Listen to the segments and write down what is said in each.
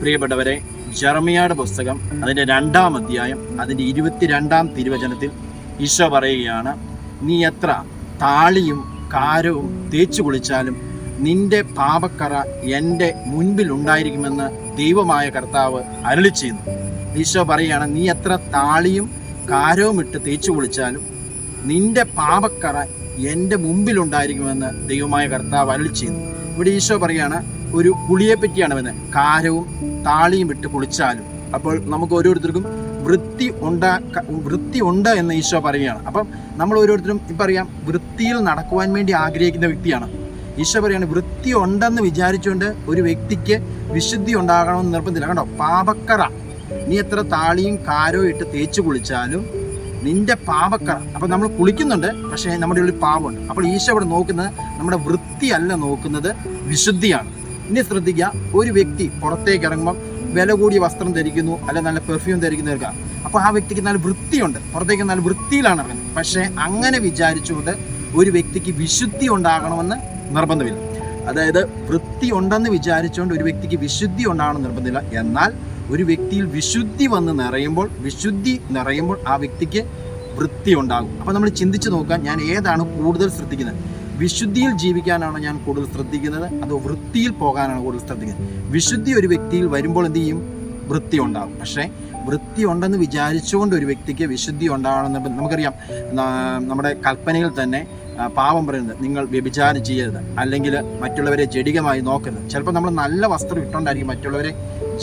പ്രിയപ്പെട്ടവരെ ജർമിയാട് പുസ്തകം അതിന്റെ രണ്ടാം അധ്യായം അതിന്റെ ഇരുപത്തിരണ്ടാം തിരുവചനത്തിൽ ഈശോ പറയുകയാണ് നീ എത്ര താളിയും കാരവും തേച്ചു കുളിച്ചാലും നിന്റെ പാപക്കറ എന്റെ മുൻപിൽ ഉണ്ടായിരിക്കുമെന്ന് ദൈവമായ കർത്താവ് അരളി ചെയ്യുന്നു. ഈശോ പറയുകയാണ് നീ എത്ര താളിയും കാരവും ഇട്ട് തേച്ചു കുളിച്ചാലും നിന്റെ പാപക്കറ എന്റെ മുമ്പിലുണ്ടായിരിക്കുമെന്ന് ദൈവമായ കർത്താവ് അരളി ചെയ്യുന്നു. ഇവിടെ ഈശോ പറയാണ് ഒരു കുളിയെ പറ്റിയാണ് വരുന്നത്. കാരവും താളിയും വിട്ട് കുളിച്ചാലും. അപ്പോൾ നമുക്ക് ഓരോരുത്തർക്കും വൃത്തി ഉണ്ടാ വൃത്തി ഉണ്ട് എന്ന് ഈശോ പറയുകയാണ്. അപ്പം നമ്മൾ ഓരോരുത്തരും ഇപ്പം അറിയാം വൃത്തിയിൽ നടക്കുവാൻ വേണ്ടി ആഗ്രഹിക്കുന്ന വ്യക്തിയാണ്. ഈശോ പറയാണ് വൃത്തി ഉണ്ടെന്ന് വിചാരിച്ചുകൊണ്ട് ഒരു വ്യക്തിക്ക് വിശുദ്ധി ഉണ്ടാകണമെന്ന് നിർബന്ധമില്ല. കണ്ടോ പാപക്കറ. നീ എത്ര താളിയും കാരോ ഇട്ട് തേച്ച് കുളിച്ചാലും നിന്റെ പാപക്കറ. അപ്പം നമ്മൾ കുളിക്കുന്നുണ്ട് പക്ഷേ നമ്മുടെ ഉള്ളിൽ പാപമുണ്ട്. അപ്പോൾ ഈശോ ഇവിടെ നോക്കുന്നത് നമ്മുടെ വൃത്തിയല്ല നോക്കുന്നത് വിശുദ്ധിയാണ്. ഇനി ശ്രദ്ധിക്കുക ഒരു വ്യക്തി പുറത്തേക്ക് ഇറങ്ങുമ്പം വില കൂടിയ വസ്ത്രം ധരിക്കുന്നു അല്ലെ നല്ല പെർഫ്യൂം ധരിക്കുന്നവർക്ക് അപ്പോൾ ആ വ്യക്തിക്ക് നല്ല വൃത്തിയുണ്ട്. പുറത്തേക്ക് നല്ല വൃത്തിയിലാണ് ഇറങ്ങുന്നത്. പക്ഷേ അങ്ങനെ വിചാരിച്ചുകൊണ്ട് ഒരു വ്യക്തിക്ക് വിശുദ്ധി ഉണ്ടാകണമെന്ന് നിർബന്ധമില്ല. അതായത് വൃത്തി ഉണ്ടെന്ന് വിചാരിച്ചുകൊണ്ട് ഒരു വ്യക്തിക്ക് വിശുദ്ധി ഉണ്ടാകണം നിർബന്ധമില്ല. എന്നാൽ ഒരു വ്യക്തിയിൽ വിശുദ്ധി വന്ന് നിറയുമ്പോൾ വിശുദ്ധി നിറയുമ്പോൾ ആ വ്യക്തിക്ക് വൃത്തി ഉണ്ടാകും. അപ്പോൾ നമ്മൾ ചിന്തിച്ച് നോക്കാൻ ഞാൻ ഏതാണ് കൂടുതൽ ശ്രദ്ധിക്കുന്നത്? വിശുദ്ധിയിൽ ജീവിക്കാനാണ് ഞാൻ കൂടുതൽ ശ്രദ്ധിക്കുന്നത്. അതോ വൃത്തിയിൽ പോകാനാണ് കൂടുതൽ ശ്രദ്ധിക്കുന്നത്. വിശുദ്ധി ഒരു വ്യക്തിയിൽ വരുമ്പോൾ എന്ത് ചെയ്യും? വൃത്തി ഉണ്ടാകും പക്ഷേ വൃത്തി ഉണ്ടെന്ന് വിചാരിച്ചുകൊണ്ട് ഒരു വ്യക്തിക്ക് വിശുദ്ധി ഉണ്ടാകണമെന്ന് നമുക്കറിയാം. നമ്മുടെ കൽപ്പനയിൽ തന്നെ പാവം പറയുന്നത് നിങ്ങൾ വ്യഭിചാരം ചെയ്യരുത് അല്ലെങ്കിൽ മറ്റുള്ളവരെ ജടികമായി നോക്കരുത്. ചിലപ്പോൾ നമ്മൾ നല്ല വസ്ത്രം ഇട്ടുകൊണ്ടായിരിക്കും മറ്റുള്ളവരെ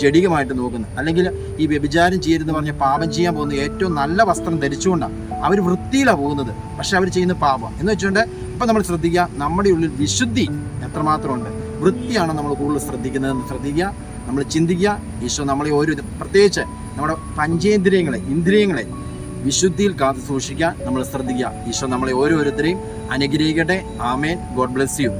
ജടികമായിട്ട് നോക്കുന്നത്. അല്ലെങ്കിൽ ഈ വ്യഭിചാരം ചെയ്യരുതെന്ന് പറഞ്ഞ പാപം ചെയ്യാൻ പോകുന്ന ഏറ്റവും നല്ല വസ്ത്രം ധരിച്ചുകൊണ്ടാണ്. അവർ വൃത്തിയിലാണ് പോകുന്നത്. പക്ഷെ അവർ ചെയ്യുന്ന പാപം. എന്ന് വെച്ചുകൊണ്ട് ഇപ്പം നമ്മൾ ശ്രദ്ധിക്കുക നമ്മുടെ ഉള്ളിൽ വിശുദ്ധി എത്രമാത്രമുണ്ട്. വൃത്തിയാണ് നമ്മൾ കൂടുതൽ ശ്രദ്ധിക്കുന്നതെന്ന് ശ്രദ്ധിക്കുക നമ്മൾ ചിന്തിക്കുക ഈശോ നമ്മളെ ഓരോ പ്രത്യേകിച്ച് നമ്മുടെ പഞ്ചേന്ദ്രിയങ്ങളെ ഇന്ദ്രിയങ്ങളെ വിശുദ്ധിയിൽ കാത്തു സൂക്ഷിക്കാൻ നമ്മൾ ശ്രദ്ധിക്കുക. ഈശോ നമ്മളെ ഓരോരുത്തരെയും അനുഗ്രഹിക്കട്ടെ. ആമേൻ. God bless you.